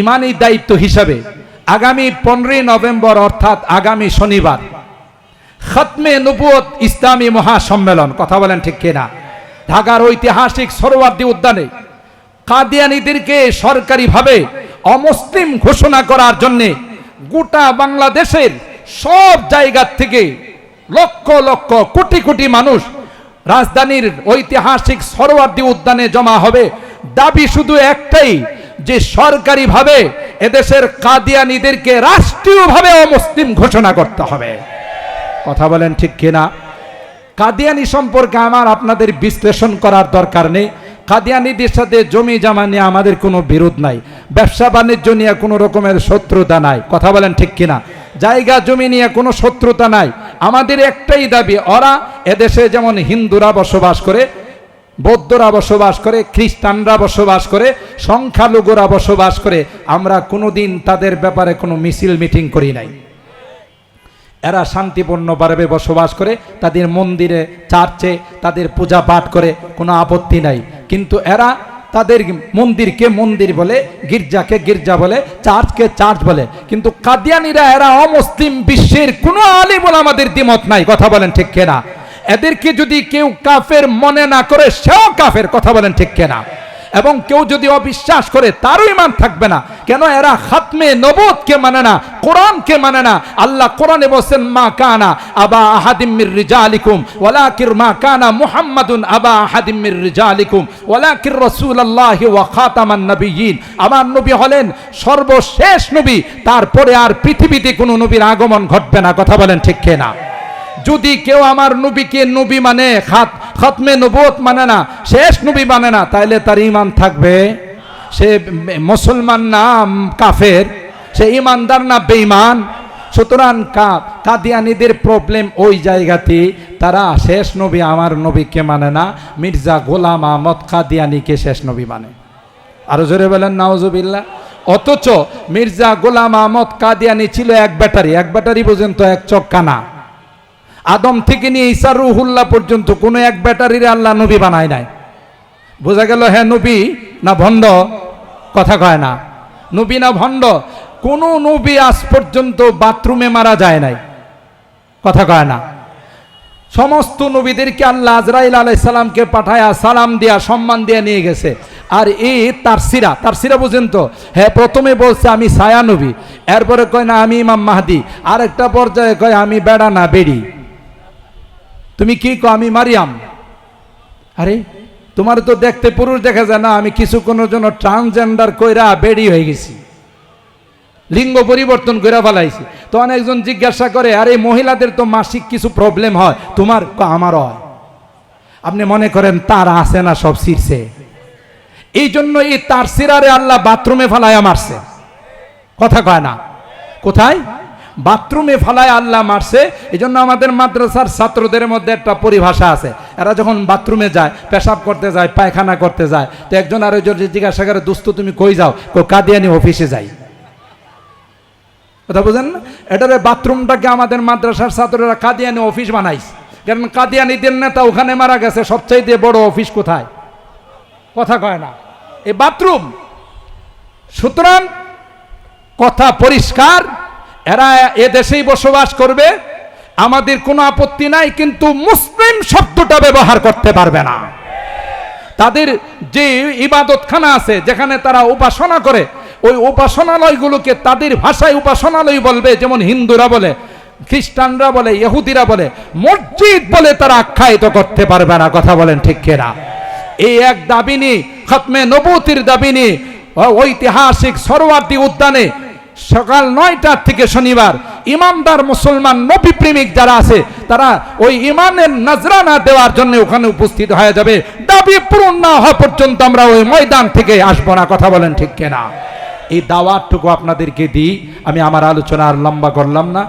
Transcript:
ইমানি দায়িত্ব হিসাবে আগামী পনেরোই নভেম্বর অর্থাৎ আগামী শনিবার খতমে নবুয়ত ইসলামী মহাসম্মেলন, কথা বলেন ঠিক কিনা? ঢাকার ঐতিহাসিক সরোয়ার্দী উদ্যানে কাদিয়ানিদেরকে সরকারিভাবে অমুসলিম ঘোষণা করার জন্যে গোটা বাংলাদেশের সব জায়গার থেকে লক্ষ লক্ষ কোটি কোটি মানুষ রাজধানীর ঐতিহাসিক সরোয়ার্দী উদ্যানে জমা হবে। দাবি শুধু একটাই যে সরকারিভাবে এদেশের কাদিয়ানিদেরকে রাষ্ট্রীয়ভাবে অমুসলিম ঘোষণা করতে হবে। কথা বলেন ঠিক কিনা? কাদিয়ানি সম্পর্কে আমার আপনাদের বিশ্লেষণ করার দরকার নেই। কাদিয়ানিদের সাথে জমি জামা নিয়ে আমাদের কোনো বিরোধ নাই। ব্যবসা বাণিজ্য নিয়ে কোনো রকমের শত্রুতা নাই। কথা বলেন ঠিক কিনা? জায়গা জমি নিয়ে কোনো শত্রুতা নাই। আমাদের একটাই দাবি, ওরা এদেশে যেমন হিন্দুরা বসবাস করে বৌদ্ধরা বসবাস করে, খ্রিস্টানরা বসবাস করে, সংখ্যালঘুরা বসবাস করে, আমরা কোনোদিন তাদের ব্যাপারে কোনো মিছিল মিটিং করি নাই। এরা শান্তিপূর্ণ শান্তিপূর্ণভাবে বসবাস করে, তাদের মন্দিরে, চার্চে তাদের পূজা পাঠ করে, কোনো আপত্তি নাই। কিন্তু এরা তাদের মন্দিরকে মন্দির বলে, গির্জাকে গির্জা বলে, চার্চকে চার্চ বলে। কিন্তু কাদিয়ানিরা, এরা অমুসলিম বিশ্বের কোনো আলিমুল আমাদের দ্বিমত নাই, কথা বলেন ঠিক কেনা? এদেরকে যদি কেউ কাফের মনে না করে, সেও কাফের, কথা বলেন ঠিক কেনা? এবং কেউ যদি অবিশ্বাস করে, তারও ইমান থাকবে না। কেন? এরা খাতমে নবদকে মানে না, কোরআনকে মানে না। আল্লাহ কোরআনে বলছেন, মা কানা আবা আহাদিম মির রিজালিকুম, ওয়ালাকির মা কানা মুহাম্মাদুন আবা আহাদিম মির রিজালিকুম, ওয়ালাকির রাসূলুল্লাহি ওয়া খাতামান নবিয়্যিন। আমার নবী হলেন সর্বশেষ নবী, তারপরে আর পৃথিবীতে কোনো নবীর আগমন ঘটবে না, কথা বলেন ঠিক না যদি কেউ আমার নবীকে নবী মানে খাত, খতমে নবুয়ত মানে না, শেষ নবী মানে না, তাইলে তার ইমান থাকবে। সে মুসলমান না কাফের, সে ইমানদার না বেঈমান। সুতরাং কাদিয়ানিদের প্রবলেম ওই জায়গাতে, তারা শেষ নবী আমার নবীকে মানে না, মির্জা গোলাম আহমদ কাদিয়ানিকে শেষ নবী মানে। আরও জোরে বলেন নাওজুবিল্লাহ অথচ মির্জা গোলাম আহমদ কাদিয়ানি ছিল এক ব্যাটারি এক ব্যাটারি পর্যন্ত এক চক্কানা আদম থেকে নিয়ে ঈসা রুহুল্লাহ পর্যন্ত কোনো এক ব্যাটারির আল্লাহ নবী বানায় নাই। বোঝা গেল হ্যাঁ নবী, না ভণ্ড? কথা কয় না। নবী না ভণ্ড? কোনো নবী আজ পর্যন্ত বাথরুমে মারা যায় নাই। কথা কয় না। সমস্ত নবীদেরকে আল্লাহ আজরাইল আলাইসালামকে পাঠায়া সালাম দিয়া, সম্মান দিয়া নিয়ে গেছে। আর এই তার সিরা তার সিরা বুঝেন তো? হ্যাঁ প্রথমে বলছে, আমি সায়া নবী। এরপরে কয়, না, আমি ইমাম মাহাদি। আর একটা পর্যায়ে কয়, আমি বেড়া না, বেড়ি। তুমি কি কো আমি মারিয়াম? আরে তোমার তো দেখতে পুরুষ দেখা যায় না আমি কিছু কিছুক্ষণের জন্য ট্রান্সজেন্ডার কইরা বেড়ি হয়ে গেছি। লিঙ্গ পরিবর্তন করে ফেলাইছি। তখন একজন জিজ্ঞাসা করে আরে মহিলাদের তো মাসিক কিছু প্রবলেম হয় তোমার ক, আমারও হয়। আপনি মনে করেন তার আছে না সব শীর্ষে এই জন্য এই তার সিরারে আল্লাহ বাথরুমে ফেলায় মারছে। কথা কয় না? কোথায়? বাথরুমে ফালায় আল্লাহ মারছে এই জন্য আমাদের মাদ্রাসার ছাত্রদের মধ্যে একটা পরিভাষা আছে। এরা যখন বাথরুমে যায়, পেশাব করতে যায়, পায়খানা করতে যায়, তো একজন আর জিজ্ঞাসা করে, দোস্ত, তুমি কই যাও? কো, কাদিয়ানি অফিসে যাই। কথা বুঝেন না? এটারে বাথরুমটাকে আমাদের মাদ্রাসার ছাত্ররা কাদিয়ানি অফিস বানাইছে। কারণ কাদিয়ানিদের নেতা ওখানে মারা গেছে, সবচাইতে বড় অফিস কোথায়? কথা কয় না। এই বাথরুম। সুতরাং কথা পরিষ্কার এরা এ দেশেই বসবাস করবে, আমাদের কোনো আপত্তি নাই, কিন্তু মুসলিম শব্দটা ব্যবহার করতে পারবে না। তাদের যে ইবাদতখানা আছে, যেখানে তারা উপাসনা করে, ওই উপাসনালয়গুলোকে তাদের ভাষায় উপাসনালয় বলবে, যেমন হিন্দুরা বলে, খ্রিস্টানরা বলে, ইহুদিরা বলে, মসজিদ বলে তারা আখ্যায়িত করতে পারবে না, কথা বলেন ঠিক কেনা? এই এক দাবি নিয়ে খতমে নবতির দাবি নিয়ে ঐতিহাসিক সরোয়ার্দী উদ্যানে সকাল নয়টার থেকে শনিবার, ইমানদার মুসলমান নবী প্রেমিক যারা আছে, তারা ওই ইমানের নজরানা দেওয়ার জন্য ওখানে উপস্থিত হয়ে যাবে। দাবি পূরণ না হওয়া পর্যন্ত আমরা ওই ময়দান থেকে আসব না, কথা বলেন ঠিক কেনা? এই দাওয়াতটুকু আপনাদেরকে দিই, আমি আমার আলোচনা আর লম্বা করলাম না।